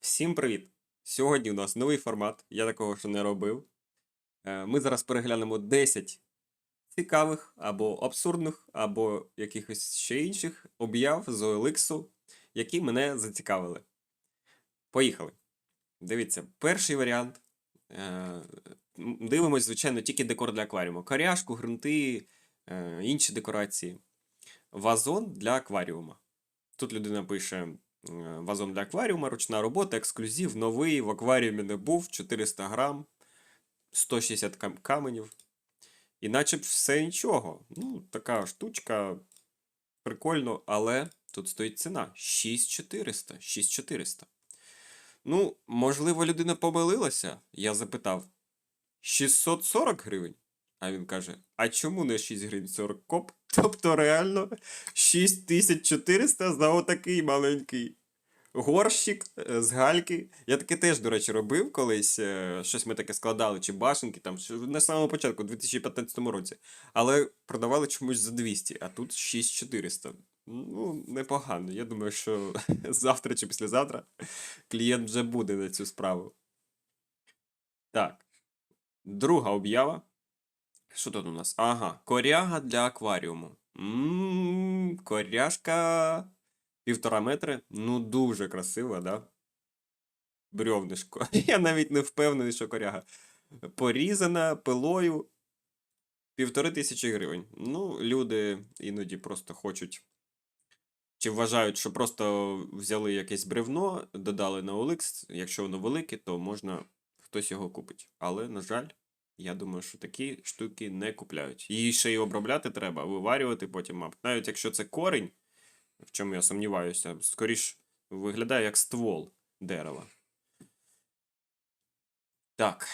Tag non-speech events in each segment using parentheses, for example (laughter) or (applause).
Всім привіт! Сьогодні у нас новий формат, я такого ще не робив. Е, Ми зараз переглянемо 10 цікавих або абсурдних, або якихось ще інших об'яв з OLX, які мене зацікавили. Поїхали. Дивіться, перший варіант. Е, Дивимось, звичайно, тільки декор для акваріуму. Коряшку, грунти, е, інші декорації. Вазон для акваріума. Тут людина пише вазон для акваріума, ручна робота, ексклюзив, новий, в акваріумі не був, 400 грам, 160 кам- каменів. І наче б все нічого. Ну, така штучка, прикольно, але тут стоїть ціна 6400. 6400. Ну, можливо, людина помилилася. Я запитав 640 гривень. А він каже: А чому не 6 гривень 40 коп? (laughs) Тобто реально 6400 за отакий маленький горщик е, з гальки. Я таке теж, до речі, робив колись. е, Щось ми таке складали, чи башенки, там, на самому початку, у 2015 році. Але продавали чомусь за 200, а тут 6400. Ну, непогано. Я думаю, що (laughs) завтра чи післязавтра клієнт вже буде на цю справу. Так. Друга об'ява. Що тут у нас? Ага, коряга для акваріуму. Ммм, коряшка півтора метри. Ну, дуже красива, да? Брьовнишко. (laughs) Я навіть не впевнений, що коряга. Порізана пилою півтори тисячі гривень. Ну, люди іноді просто хочуть. Чи вважають, що просто взяли якесь бревно, додали на OLX, якщо воно велике, то можна хтось його купить. Але, на жаль, я думаю, що такі штуки не купляють. Її ще й обробляти треба, виварювати потім, мабуть. Навіть якщо це корінь, в чому я сумніваюся, скоріш виглядає як ствол дерева. Так.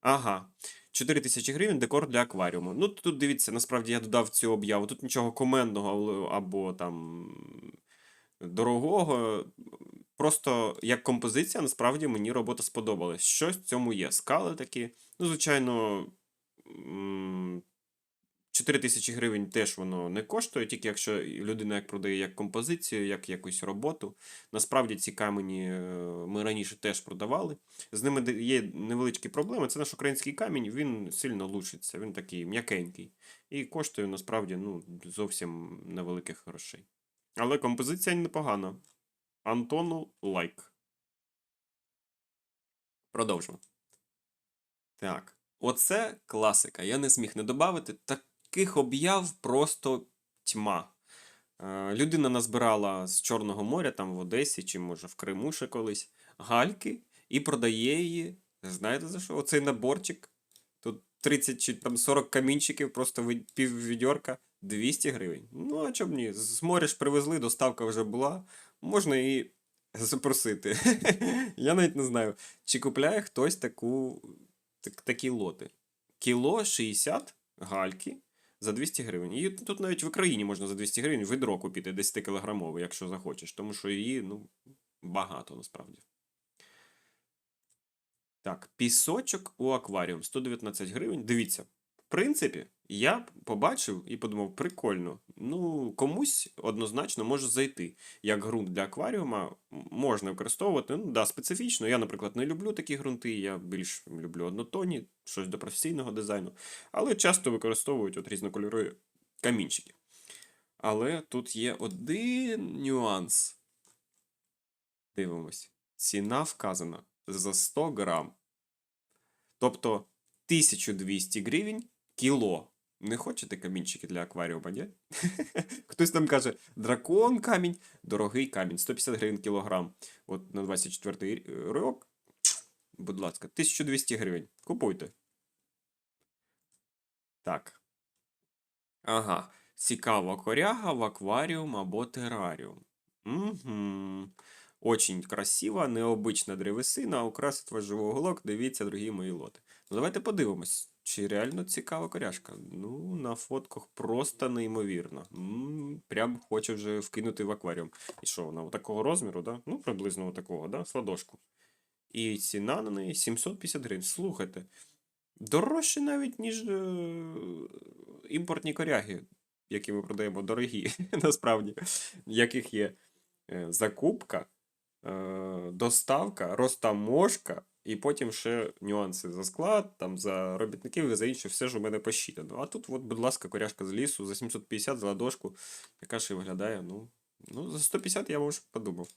Ага. 4 тисячі гривень декор для акваріуму. Ну, тут дивіться, насправді я додав цю об'яву. Тут нічого комендного або там дорогого. Просто як композиція, насправді мені робота сподобалась. Щось в цьому є. Скали такі. Ну, звичайно, 4 тисячі гривень теж воно не коштує, тільки якщо людина як продає як композицію, як якусь роботу. Насправді ці камені е, ми раніше теж продавали. З ними є невеличкі проблеми. Це наш український камінь, він сильно лучиться, він такий м'якенький. І коштує насправді ну, зовсім невеликих грошей. Але композиція непогана. Антону лайк. Продовжимо. Так. Оце класика. Я не зміг не додати. Таких об'яв просто тьма. Е, людина назбирала з Чорного моря, там в Одесі, чи може в Криму ще колись, гальки і продає її. Знаєте за що? Оцей наборчик. Тут 30 чи там 40 камінчиків, просто ви- пів 200 гривень. Ну, а чому ні? З моря ж привезли, доставка вже була. Можна і запросити. (laughs) Я навіть не знаю, чи купляє хтось таку, так, такі лоти. Кіло 60 гальки за 200 гривень. І тут навіть в Україні можна за 200 гривень відро купити 10 кілограмове, якщо захочеш, тому що її ну, багато насправді. Так, пісочок у акваріум 119 гривень. Дивіться, принципі, я побачив і подумав, прикольно. Ну, комусь однозначно може зайти. Як ґрунт для акваріума можна використовувати. Ну, да, специфічно. Я, наприклад, не люблю такі ґрунти, я більш люблю однотонні, щось до професійного дизайну. Але часто використовують от різнокольорові камінчики. Але тут є один нюанс. Дивимось. Ціна вказана за 100 грам. Тобто 1200 гривень кіло. Не хочете камінчики для акваріума, ні? (laughs) Хтось там каже, дракон камінь, дорогий камінь, 150 гривень кілограм. От на 24 й рок, будь ласка, 1200 гривень. Купуйте. Так. Ага. Цікаво, коряга в акваріум або тераріум. Угу. Очень красива, необична древесина, украсить ваш живий уголок. Дивіться, дорогі мої лоти. Ну, давайте подивимось, чи реально цікава коряшка. Ну, на фотках просто неймовірно. м прям хоче вже вкинути в акваріум. І що, вона такого розміру, да? Ну, приблизно такого, да? З. І ціна на неї 750 гривень. Слухайте, дорожче навіть, ніж е- імпортні коряги, які ми продаємо дорогі, (laughs) насправді, яких є е, закупка е, доставка, розтаможка, і потім ще нюанси за склад, там за робітників і за інше, все ж у мене посчитано. А тут, от, будь ласка, коряшка з лісу за 750 за ладошку, яка ще виглядає, ну, ну, за 150 я може подумав.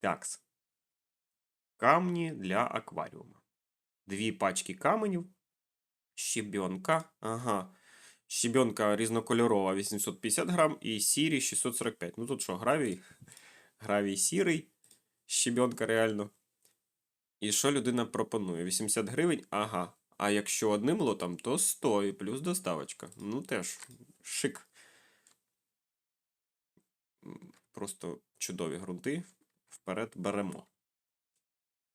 Такс. Камні для акваріума. Дві пачки каменів. Щебенка. Ага. Щебенка різнокольорова 850 грам і сірі 645. Ну тут що, гравій? Гравій сірий. Щебенка реально. І що людина пропонує? 80 гривень? Ага. А якщо одним лотом, то 100 і плюс доставочка. Ну теж шик. Просто чудові ґрунти. Вперед беремо.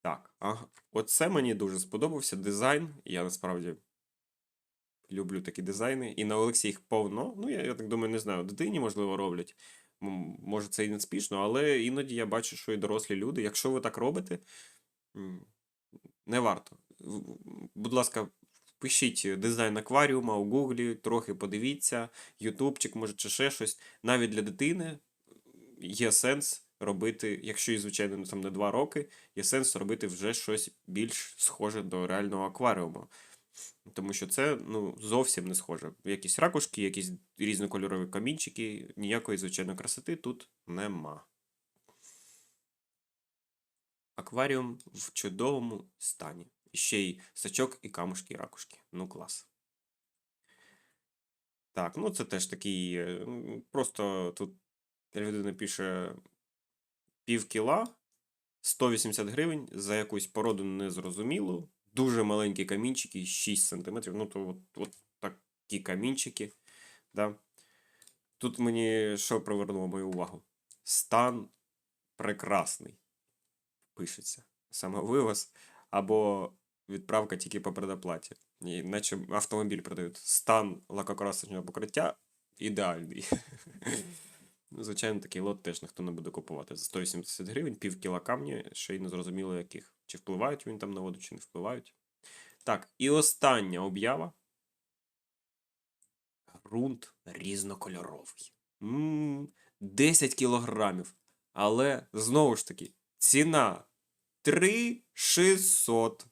Так, ага. Оце мені дуже сподобався дизайн. Я насправді люблю такі дизайни. І на Олексі їх повно. Ну, я, я так думаю, не знаю, дитині, можливо, роблять. Може, це і не спішно, але іноді я бачу, що і дорослі люди. Якщо ви так робите, не варто. Будь ласка, пишіть дизайн акваріума у Гуглі, трохи подивіться, Ютубчик, може, чи ще щось. Навіть для дитини є сенс робити, якщо їй, звичайно, там не 2 роки, є сенс робити вже щось більш схоже до реального акваріуму. Тому що це ну, зовсім не схоже. Якісь ракушки, якісь різнокольорові камінчики, ніякої, звичайно, красоти тут нема. Акваріум в чудовому стані. Ще й сачок і камушки, і ракушки. Ну, клас. Так, ну це теж такий. е, Просто тут людина пише пів кіла, 180 гривень за якусь породу незрозумілу. Дуже маленькі камінчики, 6 см. Ну, то от, от такі камінчики. Да. Тут мені що привернуло мою увагу? Стан прекрасний. Пишеться. Саме вивоз або відправка тільки по предоплаті. І наче автомобіль продають. Стан лакокрасочного покриття ідеальний. Ну, Звичайно, такий лот теж ніхто не буде купувати. За 180 гривень, пів кіла камня, ще й не зрозуміло яких. Чи впливають він там на воду, чи не впливають. Так, і остання об'ява. Грунт різнокольоровий. м 10 кілограмів. Але знову ж таки, ціна 3600.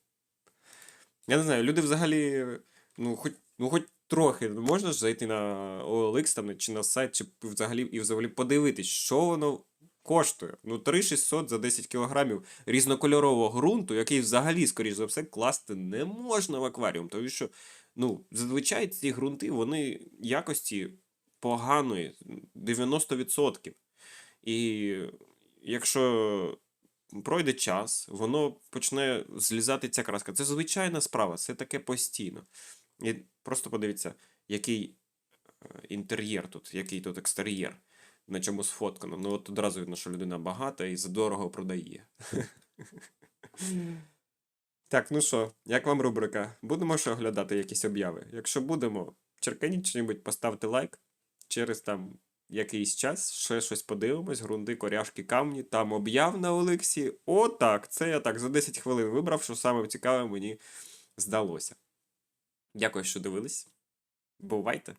Я не знаю, люди взагалі, ну, хоч, ну, хоч трохи можна ж зайти на OLX там, чи на сайт, чи взагалі, і взагалі подивитись, що воно коштує. Ну, 3600 за 10 кілограмів різнокольорового ґрунту, який взагалі, скоріш за все, класти не можна в акваріум. Тому що, ну, зазвичай ці ґрунти, вони якості поганої, 90%. І якщо пройде час, воно почне злізати ця краска. Це звичайна справа, це таке постійно. І просто подивіться, який е, інтер'єр тут, який тут екстер'єр, на чому сфоткано. Ну от одразу видно, що людина багата і задорого продає. Так, ну що, як вам рубрика? Будемо ще оглядати якісь обяви? Якщо будемо, черканіть що-небудь, поставте лайк. Через там якийсь час ще щось подивимось, грунти, коряшки, камні, там об'яв на Олексі. О, так, це я так за 10 хвилин вибрав, що саме цікаве мені здалося. Дякую, що дивились. Бувайте!